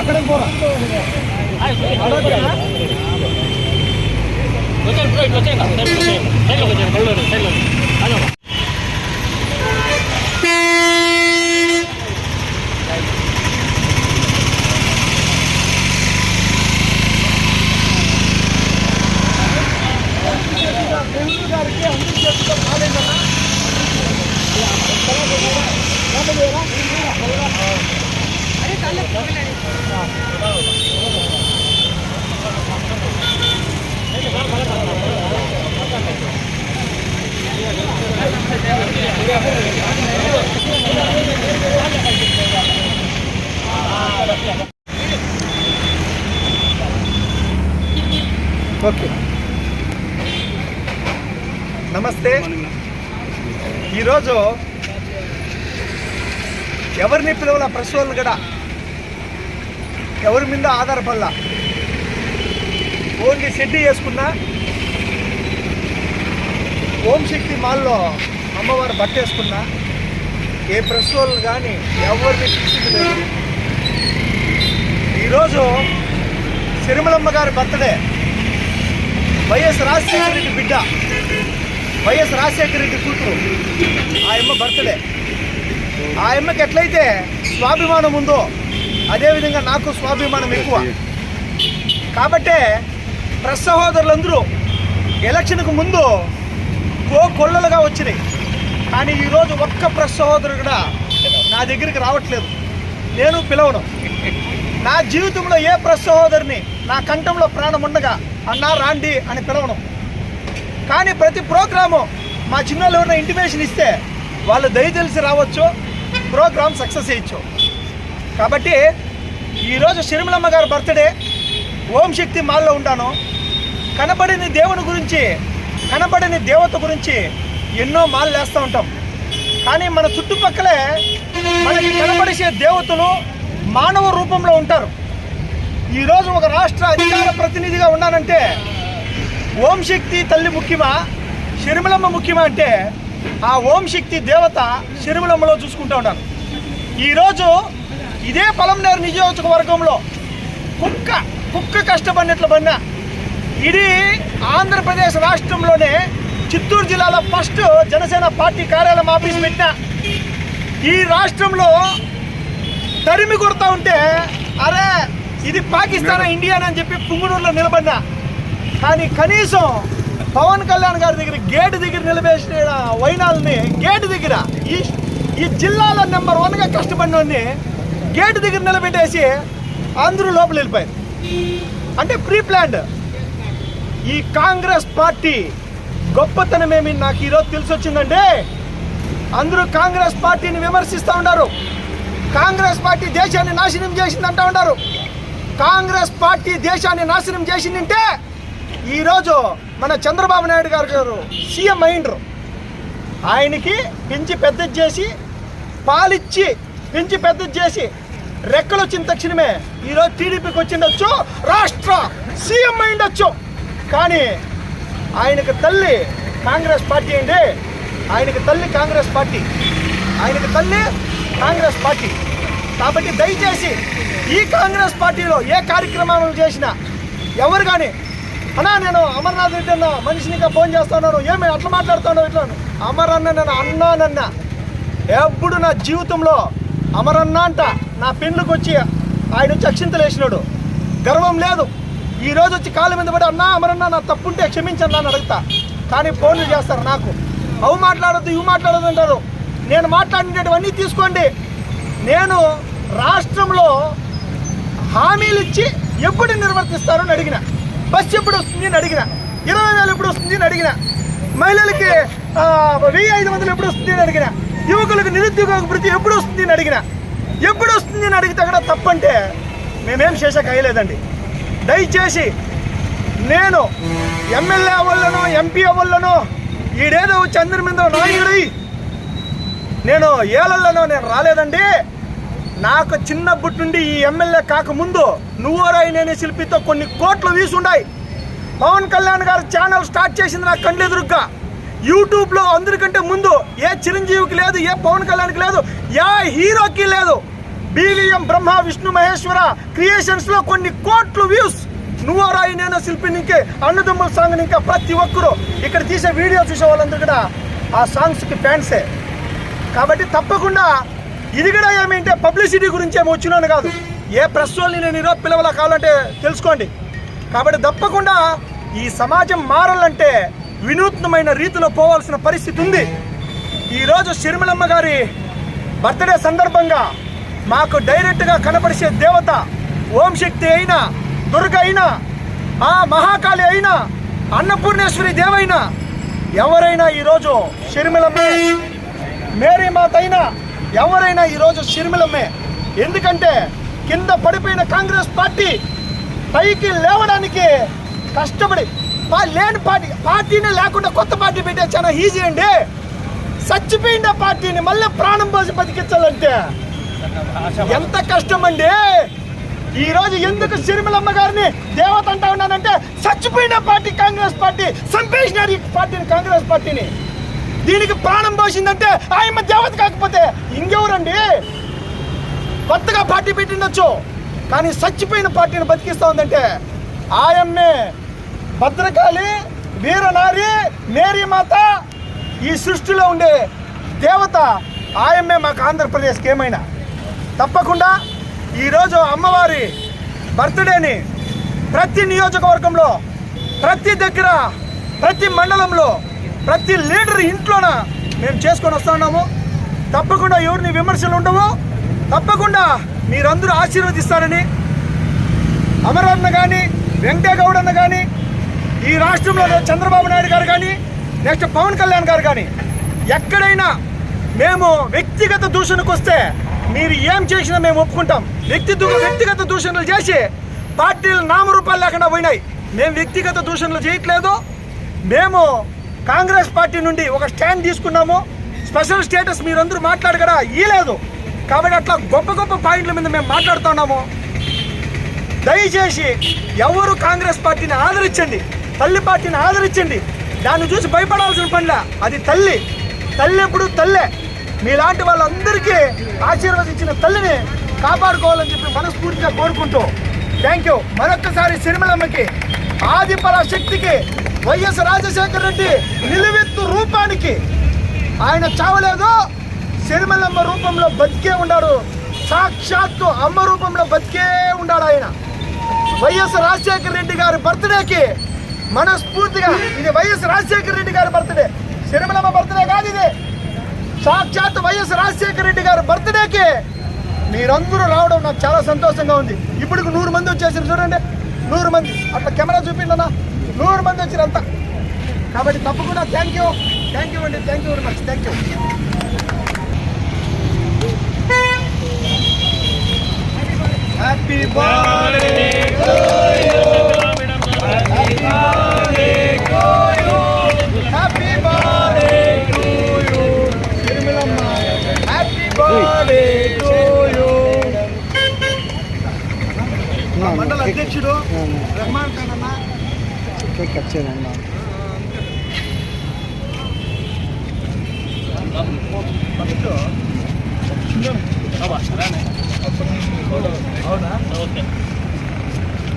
అక్కడ పోరా ఓకే. నమస్తే. ఈరోజు ఎవరిని పిలవల ప్రెస్ కూడా ఎవరి మీద ఆధారపడలా? ఓన్లీ షెడ్డి వేసుకున్నా? ఓం శక్తి మాల్లో అమ్మవారు బట్ట వేసుకున్నా ఏ ప్రెస్ వాళ్ళు కానీ ఎవరిని పిలిచింది లేదు ఈరోజు సిరిమలమ్మ గారి బర్త్డే. వైఎస్ రాజశేఖర రెడ్డి బిడ్డ. వైఎస్ రాజశేఖర రెడ్డి కూతురు. ఆయమ్మ బర్త్డే. ఆయమ్మకి ఎట్లయితే స్వాభిమానం ఉందో అదేవిధంగా నాకు స్వాభిమానం ఎక్కువ. కాబట్టే ప్రెస్ సహోదరులందరూ ఎలక్షన్కు ముందు కో కొల్లలుగా వచ్చినాయి. కానీ ఈరోజు ఒక్క ప్రెస్ సహోదరుడు కూడా నా దగ్గరికి రావట్లేదు. నేను పిలవను. నా జీవితంలో ఏ ప్రసహోదరిని నా కంఠంలో ప్రాణం ఉండగా అన్నా రాండి అని పిలవను. కానీ ప్రతి ప్రోగ్రాము మా చిన్నోళ్ళు ఉన్న ఇంటిమేషన్ ఇస్తే వాళ్ళు దయ తెలిసి రావచ్చు ప్రోగ్రామ్ సక్సెస్ చేయొచ్చు. కాబట్టి ఈరోజు షర్మిలమ్మ గారి బర్త్డే ఓం శక్తి మాల్లో ఉంటాను కనబడని దేవుని గురించి కనబడని దేవత గురించి ఎన్నో మాలు వేస్తూ ఉంటాం. కానీ మన చుట్టుపక్కలే మనకి కనబడిసే దేవతలు మానవ రూపంలో ఉంటారు. ఈరోజు ఒక రాష్ట్ర అధికార ప్రతినిధిగా ఉన్నానంటే ఓం శక్తి తల్లి ముఖ్యమా షర్మిలమ్మ ముఖ్యమా అంటే ఆ ఓం శక్తి దేవత షర్మిలమ్మలో చూసుకుంటూ ఉన్నాను. ఈరోజు ఇదే పొలంనేరు నియోజకవర్గంలో కుక్క కుక్క కష్టపడినట్లు పడినా ఇది ఆంధ్రప్రదేశ్ రాష్ట్రంలోనే చిత్తూరు జిల్లాలో ఫస్ట్ జనసేన పార్టీ కార్యాలయం ఆఫీస్ పెట్టిన ఈ రాష్ట్రంలో తరిమి కొడతా ఉంటే అరే ఇది పాకిస్తాన్ ఇండియా అని చెప్పి పుంగునూరులో నిలబడినా. కానీ కనీసం పవన్ కళ్యాణ్ గారి దగ్గర గేటు దగ్గర నిలబేసిన వైనాల్ని గేటు దగ్గర ఈ ఈ జిల్లాలో నెంబర్ వన్గా కష్టపడినోడిని గేటు దగ్గర నిలబెట్టేసి అందరూ లోపల వెళ్ళిపోయారు. అంటే ప్రీ ప్లాన్డ్ ఈ కాంగ్రెస్ పార్టీ గొప్పతనమేమి నాకు ఈరోజు తెలిసి వచ్చిందంటే అందరూ కాంగ్రెస్ పార్టీని విమర్శిస్తూ ఉన్నారు. కాంగ్రెస్ పార్టీ దేశాన్ని నాశనం చేసిందంటా ఉన్నారు. కాంగ్రెస్ పార్టీ దేశాన్ని నాశనం చేసిందంటే ఈరోజు మన చంద్రబాబు నాయుడు గారు గారు సీఎం అయిండ్రు ఆయనకి పెంచి పెద్దది చేసి పాలిచ్చి పెంచి పెద్దది చేసి రెక్కలు వచ్చిన తక్షణమే ఈరోజు టీడీపీకి వచ్చిండొచ్చు రాష్ట్ర సీఎం అయిండొచ్చు కానీ ఆయనకు తల్లి కాంగ్రెస్ పార్టీ అండి. ఆయనకి తల్లి కాంగ్రెస్ పార్టీ. ఆయనకి తల్లి కాంగ్రెస్ పార్టీ. కాబట్టి దయచేసి ఈ కాంగ్రెస్ పార్టీలో ఏ కార్యక్రమాలు చేసినా ఎవరు కానీ అన్నా నేను అమర్నాథ్ రెడ్డి అన్న మనిషిని ఫోన్ చేస్తున్నాను ఏమి అట్లా మాట్లాడుతున్నావు ఇట్లా? అమర్ అన్న నేను అన్నానన్నా ఎప్పుడు నా జీవితంలో అమరన్న అంట నా పెళ్ళికి వచ్చి ఆయన వచ్చి అక్షింతలు వేసినాడు గర్వం లేదు. ఈ వచ్చి కాళ్ళ మీద పడి అన్నా అమరన్న నా తప్పుంటే క్షమించన్నా అని అడుగుతా. కానీ ఫోన్లు చేస్తారు నాకు. అవు మాట్లాడద్దు ఇవి మాట్లాడద్దు అంటారు. నేను మాట్లాడినటువన్నీ తీసుకోండి. నేను రాష్ట్రంలో హామీలు ఇచ్చి ఎప్పుడు నిర్వర్తిస్తారని అడిగిన. బస్సు ఎప్పుడు వస్తుంది అని అడిగిన. ఇరవై వేలు ఎప్పుడు వస్తుంది అని అడిగిన. మహిళలకి వెయ్యి ఐదు వందలు ఎప్పుడు వస్తుంది అని అడిగిన. యువకులకు నిరుద్యోగ వృత్తి ఎప్పుడు వస్తుంది అని అడిగిన. ఎప్పుడు వస్తుంది అని అడిగితే కూడా తప్పంటే మేమేం చేసాక అయ్యలేదండి దయచేసి నేను ఎమ్మెల్యే అవ్వలను ఎంపీ అవ్వలను ఈడేదో వచ్చి అందరి నేను ఏలల్లోనో నేను రాలేదండి. నాకు చిన్నప్పటి నుండి ఈ ఎమ్మెల్యే కాకముందు నువ్వోరాయి నేనే శిల్పితో కొన్ని కోట్లు వీసుండాయి. పవన్ కళ్యాణ్ గారు ఛానల్ స్టార్ట్ చేసింది నాకు కండ్లు ఎదురుగ్గా యూట్యూబ్లో అందరికంటే ముందు ఏ చిరంజీవికి లేదు ఏ పవన్ కళ్యాణ్కి లేదు ఏ హీరోకి లేదు. బీవీఎం బ్రహ్మ విష్ణు మహేశ్వర క్రియేషన్స్లో కొన్ని కోట్లు వ్యూస్. నువ్వరాయి నేను శిల్పిని ఇంకే అన్నదమ్ముల సాంగ్ ఇంకా ప్రతి ఒక్కరు ఇక్కడ తీసే వీడియో చూసే వాళ్ళందరూ కూడా ఆ సాంగ్స్కి ఫ్యాన్సే. కాబట్టి తప్పకుండా ఇది కూడా ఏమంటే పబ్లిసిటీ గురించి ఏమి వచ్చినాను కాదు. ఏ ప్రెస్ వాళ్ళని నేను ఈరోజు పిలవలా కావాలంటే తెలుసుకోండి. కాబట్టి తప్పకుండా ఈ సమాజం మారాలంటే వినూత్నమైన రీతిలో పోవాల్సిన పరిస్థితి ఉంది. ఈరోజు షర్మిలమ్మ గారి బర్త్డే సందర్భంగా మాకు డైరెక్ట్గా కనపరిచే దేవత ఓం శక్తి అయినా దుర్గ అయినా ఆ మహాకాళి అయినా అన్నపూర్ణేశ్వరి దేవైనా ఎవరైనా ఈరోజు షర్మిలమ్మ మేరీ మాతైనా ఎవరైనా ఈరోజు షర్మిలమ్మే. ఎందుకంటే కింద పడిపోయిన కాంగ్రెస్ పార్టీ పైకి లేవడానికి కష్టపడి లేని పార్టీ పార్టీనే లేకుండా కొత్త పార్టీ పెట్టే చాలా ఈజీ అండి. చచ్చిపోయిన పార్టీని మళ్ళీ ప్రాణం పోసి బతికించాలంటే ఎంత కష్టం అండి ఈరోజు ఎందుకు సిరిమలమ్మ గారిని దేవత అంటా ఉన్నానంటే చచ్చిపోయిన పార్టీ కాంగ్రెస్ పార్టీ చంపేసినారు ఈ పార్టీని కాంగ్రెస్ పార్టీని. దీనికి ప్రాణం పోసిందంటే ఆయమ్మ దేవత కాకపోతే ఇంకెవరండి? కొత్తగా పార్టీ పెట్టిండొచ్చు. కానీ చచ్చిపోయిన పార్టీని బతికిస్తా ఉందంటే ఆయమ్మే భద్రకాళి వీరనారి మేరీ మాత ఈ సృష్టిలో ఉండే దేవత ఆయమ్మే మాకు ఆంధ్రప్రదేశ్కి ఏమైనా? తప్పకుండా ఈరోజు అమ్మవారి బర్త్డేని ప్రతి నియోజకవర్గంలో ప్రతి దగ్గర ప్రతి మండలంలో ప్రతి లీడర్ ఇంట్లోన మేము చేసుకొని వస్తున్నాము తప్పకుండా ఎవరిని విమర్శలు ఉండవు తప్పకుండా మీరందరూ ఆశీర్వదిస్తారని అమరన్న కానీ వెంకటేగౌడ్ అన్న కానీ ఈ రాష్ట్రంలో చంద్రబాబు నాయుడు గారు కానీ నెక్స్ట్ పవన్ కళ్యాణ్ గారు కానీ ఎక్కడైనా మేము వ్యక్తిగత దూషణకు వస్తే మీరు ఏం చేసినా మేము ఒప్పుకుంటాం. వ్యక్తి వ్యక్తిగత దూషణలు చేసి పార్టీలు నామరూపాలు లేకుండా పోయినాయి. మేము వ్యక్తిగత దూషణలు చేయట్లేదు. మేము కాంగ్రెస్ పార్టీ నుండి ఒక స్టాండ్ తీసుకున్నాము. స్పెషల్ స్టేటస్ మీరందరూ మాట్లాడగడా ఇయలేదు కాబట్టి అట్లా గొప్ప గొప్ప పాయింట్ల మీద మేము మాట్లాడుతున్నాము. దయచేసి ఎవరు కాంగ్రెస్ పార్టీని ఆదరించండి. తల్లి పార్టీని ఆదరించండి. దాన్ని చూసి భయపడాల్సిన పనిలా అది తల్లి. తల్లి ఎప్పుడు తల్లే. మీలాంటి వాళ్ళందరికీ ఆశీర్వదించిన తల్లిని కాపాడుకోవాలని చెప్పి మనస్ఫూర్తిగా కోరుకుంటూ థ్యాంక్ యూ మరొక్కసారి సిరిమలమ్మకి ఆదిపర శక్తికి వైఎస్ రాజశేఖర రెడ్డి నిలువెత్తు రూపానికి ఆయన చావలేదు. సిరిమల్లమ్మ రూపంలో బతికే ఉన్నాడు. సాక్షాత్తు అమ్మ రూపంలో బతికే ఉన్నాడు ఆయన. వైఎస్ రాజశేఖర రెడ్డి గారి బర్త్డేకి మనస్ఫూర్తిగా ఇది వైఎస్ రాజశేఖర రెడ్డి గారి బర్త్డే. సిరిమలమ్మ బర్త్డే కాదు ఇది. సాక్షాత్ వైఎస్ రాజశేఖర రెడ్డి గారి బర్త్డేకి మీరందరూ రావడం నాకు చాలా సంతోషంగా ఉంది. ఇప్పుడు నూరు మంది వచ్చేసారు చూడండి. నూరు మంది. అట్లా కెమెరా చూపిండనా నూరు మంది వచ్చినంత. కాబట్టి తప్పకుండా థ్యాంక్ యూ థ్యాంక్ యూ అండి. Thank you very much thank you happy birthday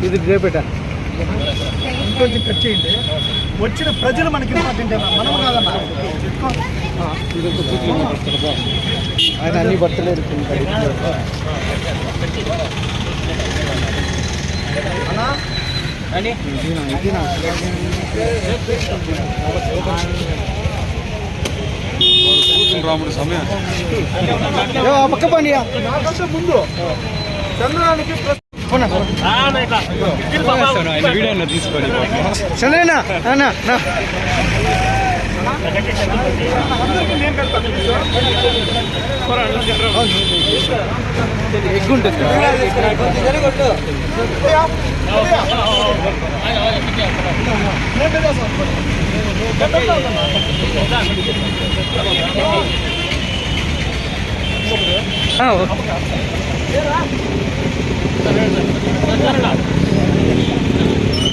ఇది రేపేట. ఇంకొంచెం కట్ చేయండి. వచ్చిన ప్రజలు మనకి ఇంపార్టెంట్ మనం కాదన్నా. ఆయన అన్ని బట్టలు ఎరుకుంటాడు అన్నా ఇదినా ఇదినా రాముడు సమయం ఏ, ఆ పక్క పని నాకంటే ముందు చంద్రానికి ప్లస్ వీడియో తీసుకోండి చంద్రేనా అన్న నా అందరికీ నేను పెడతాను ఎగ్గు